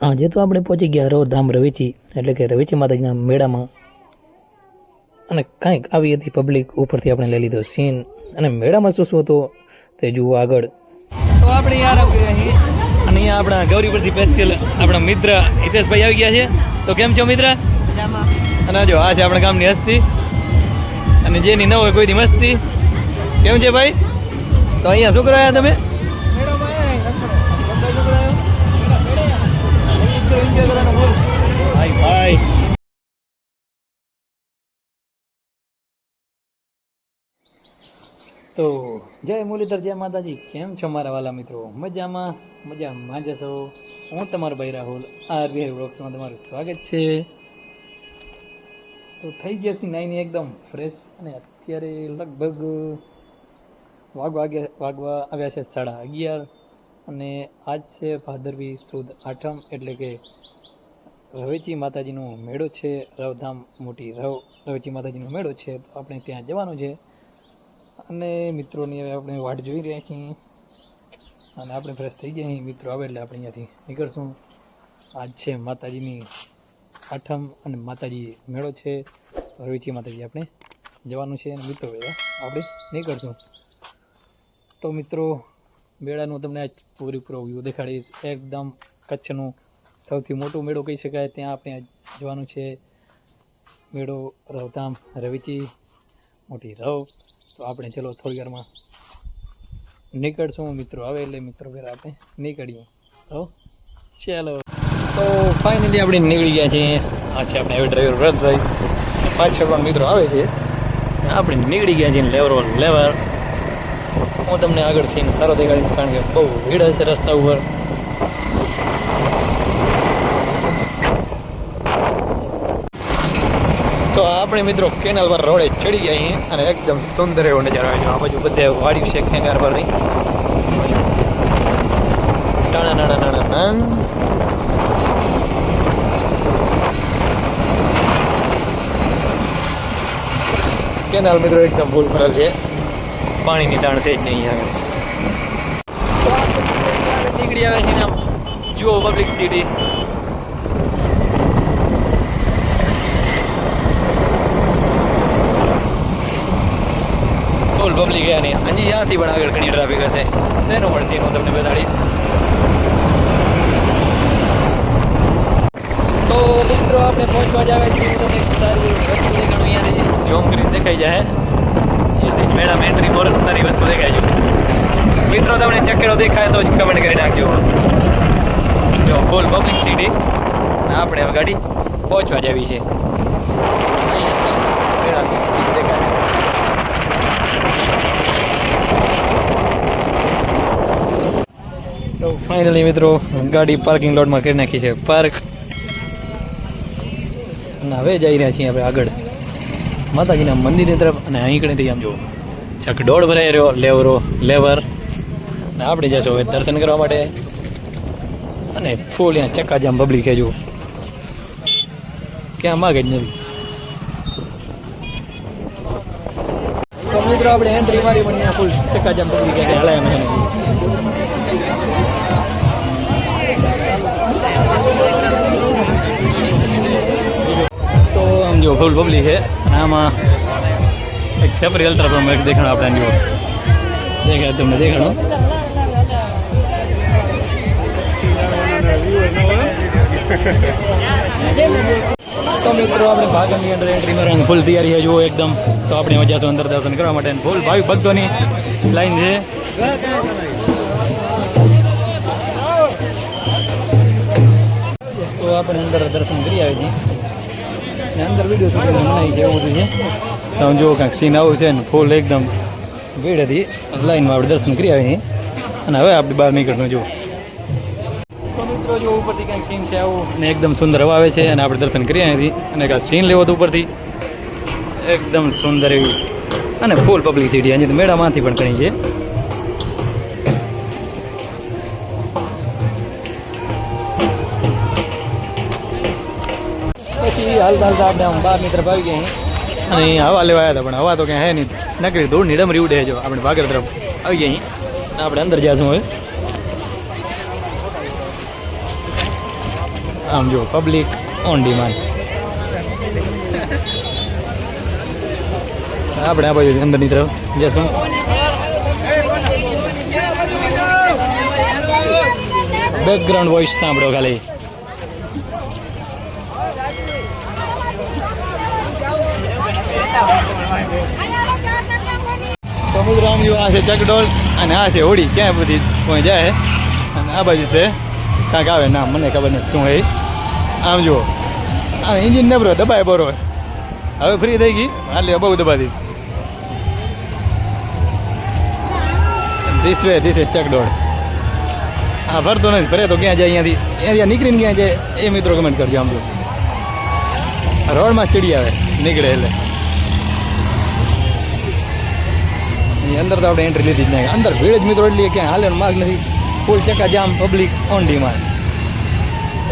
આજે તો આપણે પહોંચી ગયા રવધામ રવિચી એટલે કે રવિચી માતાજીના મેળામાં. અને કાંઈક આવી હતી પબ્લિક ઉપરથી આપણે લઈ લીધો સીન અને મેળામાં શું શું હતું તે જુઓ આગળ. તો આપણે યાર અને અહીંયા આપણા ગૌરી પરથી સ્પેશિયલ આપણા મિત્ર હિતેશભાઈ આવી ગયા છે. તો કેમ છો મિત્ર? અને જો આ છે આપણા ગામની હસ્તી. અને જેની ન હોય કોઈની મસ્તી. કેમ છે ભાઈ? તો અહીંયા શું કરાયા તમે? તો જય મુરલીધર, જય માતાજી. કેમ છો મારા વાલા મિત્રો? મજામાં? મજામાં. જ છો? હું તમારો ભાઈ રાહુલ, આરબીઆઈ બ્લોગ્સમાં તમારું સ્વાગત છે. તો થઈ ગયા છે નાઈની એકદમ ફ્રેશ અને અત્યારે લગભગ વાગવા વાગવા આવ્યા છે સાડા અગિયાર. અને આજ છે ભાદરવી સુદ આઠમ, એટલે કે રવેચી માતાજીનો મેળો છે, રવધામ મોટી રવ, રવેચી માતાજીનો મેળો છે, તો આપણે ત્યાં જવાનું છે. અને મિત્રોની હવે આપણે વાટ જોઈ રહ્યા છીએ. અને આપણે ફ્રેશ થઈ ગયા મિત્રો આવે એટલે આપણે અહીંયાથી નીકળશું. આજ છે માતાજીની આઠમ અને માતાજી મેળો છે. રવેચી માતાજી આપણે જવાનું છે. અને મિત્રો આપણે નીકળશું. તો મિત્રો મેળાનું તમને આજ પૂરેપૂરો વ્યૂ દેખાડીશ. એકદમ કચ્છનું સૌથી મોટો મેળો કહી શકાય. ત્યાં આપણે જવાનું છે. મેળો રવધામ રવિચી. મોટી રવ. તો આપણે ચલો થોડી વારમાં નીકળશું. મિત્રો આવે એટલે મિત્રો ઘરે આપણે નીકળીએ. તો ચાલો. તો ફાઇનલી આપણે નીકળી ગયા છીએ. આ છે આપણે હવે ડ્રાઈવર વ્રતભાઈ. પાછળ પણ મિત્રો આવે છે. આપણે નીકળી ગયા છીએ લેવરો લેવર હું તમને આગળ સીન સારો દેખાડીશ કારણ કે બહુ ભીડ હશે રસ્તા ઉપર. તો આપણે મિત્રો કેનાલ પર રોડે ચડી ગયા અહીં અને એકદમ સુંદર એવો નજારો આવે છે આ બાજુ બધે વાડ્યું છે ખેંગાર પર નહીં ટાણા નાણા નાણા નાન. કેનાલ મિત્રો એકદમ ફૂલ ભરેલ છે. પાણીની તાણ છે જ નહીં આવે નીકળી આવે છે આમ. જુઓ પબ્લિક સિટી ફૂલ પબ્લિક ગયા નહીં હજી ત્યાંથી પણ આગળ ઘણી ટ્રાફિક હશે. તેનું પણ સીન હું તમને બતાડી તો મિત્રો, આપણે પહોંચવા જ આવે છે તમને સારી વસ્તુ દેખાડું અહીંયા જોમ કરીને દેખાઈ જાય મેડમ એન્ટ્રી પર સારી વસ્તુ દેખાય છે. મિત્રો, તમને ચક્કરો દેખાય તો જ કમેન્ટ કરી નાખજો. જો ફૂલ પબ્લિક સિટી આપણે હવે ગાડી પહોંચવા જેવી છે. ફાઇનલી મિત્રો, ગાડી પાર્કિંગ લોટમાં કરી નાખી છે. પાર્ક અને હવે જઈ રહ્યા છીએ આપણે આગળ. માતાજીના મંદિરની તરફ અને અહીં કણેથી આમ જુઓ ચક દોઢ ભરાઈ રહ્યો, લેવરો, લેવર. અને આપણે જશું હવે દર્શન કરવા માટે. અને ફૂલ અહીંયા ચક્કાજામ બબલી જુઓ ક્યાં માગે જ નથી. મિત્રો, આપણે એન્ટ્રી હલાય મને તો આમ જો ફૂલ બબલી છે, અને આમાં એક સેપરી અલ્ટ્રા પણ એક દેખાણો આપણે જો દેખાય તમને દેખાણો તો મિત્રો, આપણે ભાગમની અંદર એન્ટ્રી કરવાની ફૂલ તૈયારી છે, જુઓ એકદમ. તો આપણે જઈશું અંદર દર્શન કરવા માટે. ફૂલ ભાવિક ભક્તોની લાઈન છે. તો આપણે અંદર દર્શન કરી આવે છીએ. અંદર વીડિયો મનાઈ છે, એવું બધું છે. તો આમ જુઓ કાંઈક સીન આવું છે ને ફૂલ એકદમ ભીડ હતી લાઈનમાં આપણે દર્શન કરી આવી અને હવે આપણે બહાર નીકળવાનું જુઓ. મિત્રો ઉપરથી કાંઈક સીન છે આવું. અને એકદમ સુંદર હવા આવે છે અને આપણે દર્શન કરી છીએ અને કાંઈ સીન લેવો તો ઉપરથી. એકદમ સુંદર એવી. અને ફૂલ પબ્લિસિટી અહીંયા તો મેળામાંથી પણ ઘણી છે. પછી હાલતા હાલતા આપણે આમ બાર મિત્ર આવી ગયા. અને અહીં હવા લેવા આવ્યા હતા, પણ હવા તો ક્યાં હે નહીં. નકરી ધૂળની ડમરી ઉડે જો, આપણે ભાગર તરફ આવી ગયા અહીં. આપણે અંદર જઈશું હવે. આમ જો પબ્લિક ઓન ડિમાન્ડ આપણે આ બાજુ અંદરની તરફ જશું. બેકગ્રાઉન્ડ વોઇસ સાંભળો ખાલી. સમુદ્ર આમ જો આ છે ચકડોળ અને આ છે હોળી. ક્યાં બધી કોઈ જાય અને આ બાજુ છે કાંક આવે ના મને ખબર નથી શું એ આમ જુઓ. આ એન્જિન નબરો દબાય બરોબર હવે ફ્રી થઈ ગઈ? એટલે બહુ દબાતી. This way this is chakdol. હા ફરતો નથી, ફરે તો ક્યાં જાય અહીંયાથી? અહીંયા નીકળીને ક્યાં જાય એ મિત્રો કમેન્ટ કરજો આમ જો રોડમાં ચડી આવે, નીકળે એટલે. અંદર તો આપણે એન્ટ્રી લીધી જ નહીં. અંદર ભીડ જ મિત્રો એટલી ક્યાંય હાલે માર્ગ નથી. ફૂલ ચકા જામ પબ્લિક ઓન ડિમાન્ડ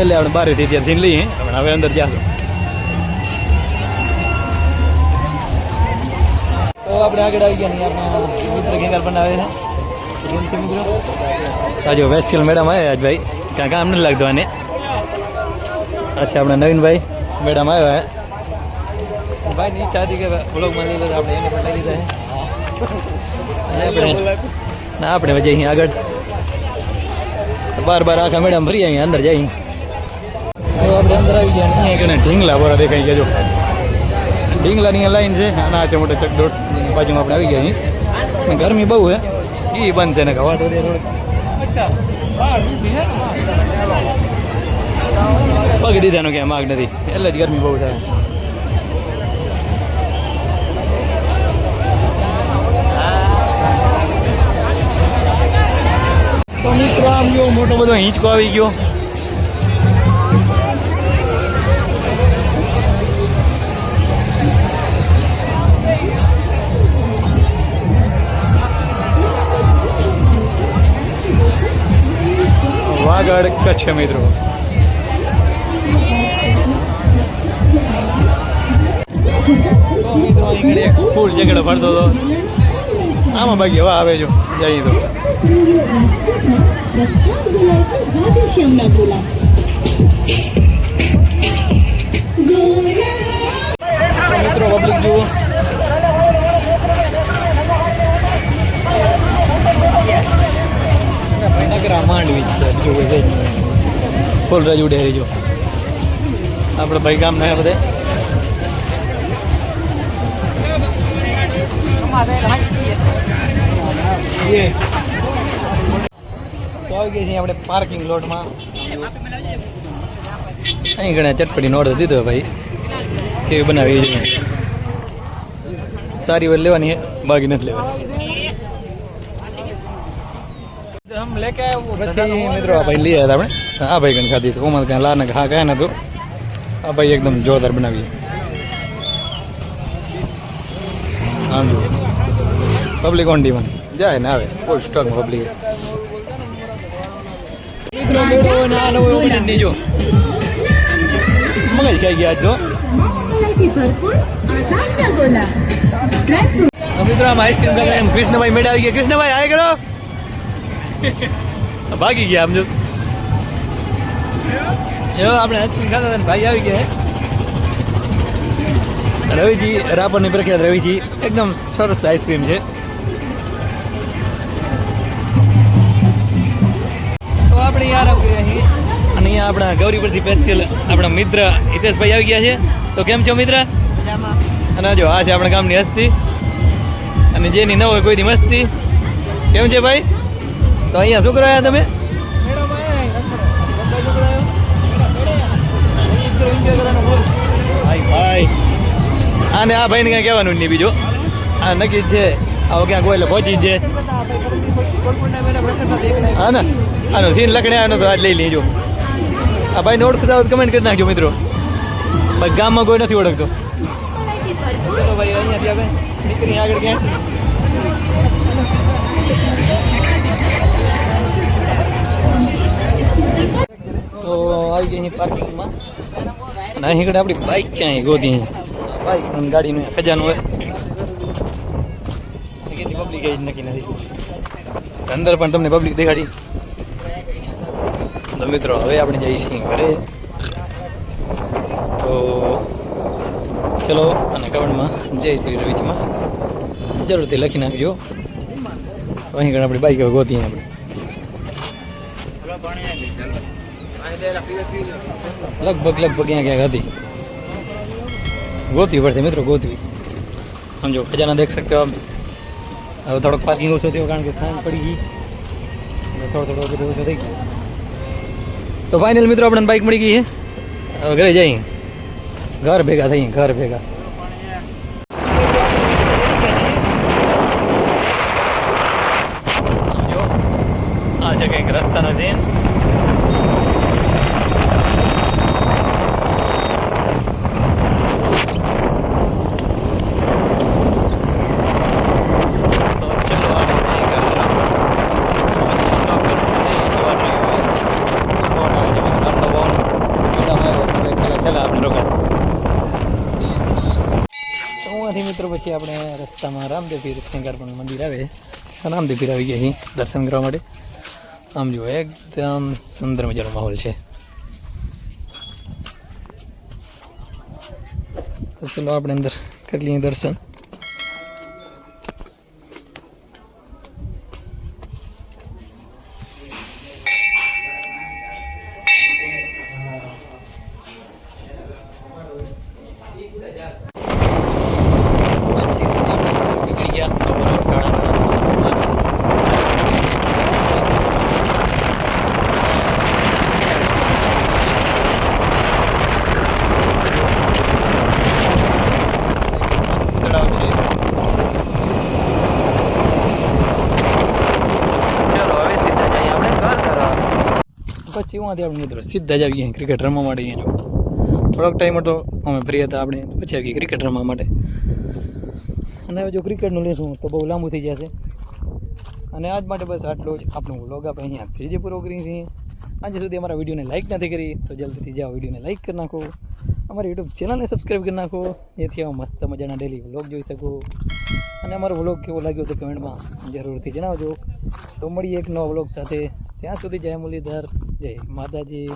એટલે આપણે બારેથી ત્યાં જઈને લઈએ. પણ હવે અંદર જાશું. તો આપણે આવી ગયા મિત્ર ગેંગાર બનાવે છે. મિત્રો. આ જો મેડમ આવ્યા આજ ભાઈ. કાંઈ કામ નથી લાગતું અચ્છા, આપણા નવીનભાઈ મેડમ આવ્યા આપણે ના, આપણે જઈએ અહીં આગળ. બાર બાર આખા મેડમ ફરી અહીંયા અંદર જઈએ. તો આપણે અંદર આવી ગયા, અહીંયા કને ઢીંગલા બોરા દેખાઈ ગયા, જો. ઢીંગલાની લાઈન છે અને આ મોટા મોટો ચકડોટ બાજુમાં આપણે આવી ગયા અહીં. ગરમી બહુ હે. એ બંધ છે ને ખવા તો પગ દીધાનો કે માગ નથી. એટલે જ ગરમી બહુ થાય. તો મિત્રો આમ જો મોટો બધો હિંચકો આવી ગયો. વાગડ કચ્છ મિત્રો. મિત્રો, એક ફૂલ જગડો ભરતો હતો. આમાં બાકી હવા આવે જો, જઈએ તો. મિત્રો પબ્લિક જુઓ. માંડવી છે ફૂલ રજુ ડેરી, જો. આપણે ભાઈ ગામ ના બધે. તો આવી છીએ આપણે પાર્કિંગ લોટમાં અહીં ઘણા ચટપટીનો ઓર્ડર દીધો ભાઈ. કેવી બનાવી છે સારી વાર લેવાની બાકી નથી લેવાની. પછી મિત્રો આ ભાઈ લઈ આવ્યા આપણે. આ ભાઈ કણ ખાધી તો ઉમર ત્યાં લાને હા કાંઈ નતું. આ ભાઈ એકદમ જોરદાર બનાવી આમ પબ્લિક ઓન ડિમાન્ડ જાય ને આવે ફૂલ સ્ટોક પબ્લિક જો મગજ ખાઈ ગયા તો? મિત્રો, આમ આઈસ્ક્રીમ ખાતા એમ કૃષ્ણભાઈ મેળા આવી ગયા. કૃષ્ણભાઈ આય કરો. ભાગી ગયા આમ જો. જો, આપણે આઈસ્ક્રીમ ખાતા ભાઈ આવી ગયા. રવિજી, રાપરની પ્રખ્યાત રવિજી. એકદમ સરસ આઈસ્ક્રીમ છે. અહીંયા આપણા ગૌરી પરથી સ્પેશિયલ આપણા મિત્ર હિતેશભાઈ આવી ગયા છે. તો કેમ છો મિત્ર? અને જો આ છે આપણા ગામની હસ્તી. અને જેની ન હોય કોઈની મસ્તી. કેમ છે ભાઈ? તો અહીંયા શું કરવા આવ્યા તમે? આને આ ભાઈને ક્યાં કહેવાનું નહીં બીજો. આ નક્કી છે. આવો ક્યાંક હોય એટલે પહોંચી છે. હા ને? આનો સીન લખણે આનો તો આજ લઈ લેજો. આ ભાઈને ઓળખતા હોય કમેન્ટ કરી નાખજો મિત્રો. ભાઈ ગામમાં કોઈ નથી ઓળખતો. ભાઈ આગળ ક્યાં તો આવી ગઈ અહીં પાર્કિંગમાં અને અહીં આગળ આપણી બાઇક ક્યાંય ગોતી બાઇક ગાડીનું ખજાનું હોય કેટલી પબ્લિક નક્કી નથી. અંદર પણ તમને પબ્લિક દેખાડી. તો મિત્રો હવે આપણે જઈશું ઘરે તો ચલો અને કમેન્ટમાં જય શ્રી રવિચમાં જરૂરથી લખી નાખજો અહીં ઘણા આપણી બાઈક ગોતીએ આપણે લગભગ લગભગ અહીંયા ક્યાંક હતી ગોતવી પડશે મિત્રો ગોતવી સમજો ખજાના દેખ શકતો આપ હવે થોડોક પાર્કિંગ ઓછો થયો કારણ કે સાંજ પડી ગઈ થોડો થોડો બધું ઓછો થઈ ગયો તો ફાઇનલ મિત્રો આપણે બાઇક મળી ગઈ છે હવે ઘરે જઈએ ઘર ભેગા થઈ ઘર ભેગા જો આ છે કંઈક રસ્તાનો સીન તો ચલો આપણે જઈએ ઘર તરફ. પછી stop કરશું અને જોવાનું છે. ફોન આવે છે બધો ઘરનો ફોન. મેળામાં આવ્યો તો એક કલાક પહેલા આપણે રોકાયા. તો પછી આપણે રસ્તામાં રામદેવીર પણ મંદિર આવે રામદેવપીર આવી ગયા અહીં દર્શન કરવા માટે. આમ જુઓ, એકદમ સુંદર મજાનો માહોલ છે. તો ચલો આપણે અંદર કરી લઈએ દર્શન પછી આપણે નીકળી ગયા બપોરે કાળા તળાવ છે ચલો હવે સીધા જઈએ આપણે ઘર તરફ ઉहाँથી આપણે મિત્રો સીધા જ આવી ગયા ક્રિકેટ રમવા માટે અહીંયા થોડોક ટાઈમ હતો અમે ફ્રી હતા આપણે, પછી આવી ગયા ક્રિકેટ રમવા માટે. અને હવે જો ક્રિકેટનું લેશું તો બહુ લાંબુ થઈ જશે. અને આજ માટે બસ આટલો જ આપણો વ્લોગ આપણે અહીંયા ત્રીજે પૂરો કરીએ છીએ. આજે સુધી અમારા વિડીયોને લાઈક નથી કરી, તો જલ્દીથી જાઓ વિડીયોને લાઈક કરી નાખો. અમારી યુટ્યુબ ચેનલને સબસ્ક્રાઈબ કરી નાખો. જેથી આવા મસ્ત મજાના ડેલી વ્લોગ જોઈ શકો. અને અમારો વ્લોગ કેવો લાગ્યો તો કમેન્ટમાં જરૂરથી જણાવજો. તો મળીએ એક નવા વ્લોગ સાથે. ત્યાં સુધી જય મુરલીધર. જય માતાજી.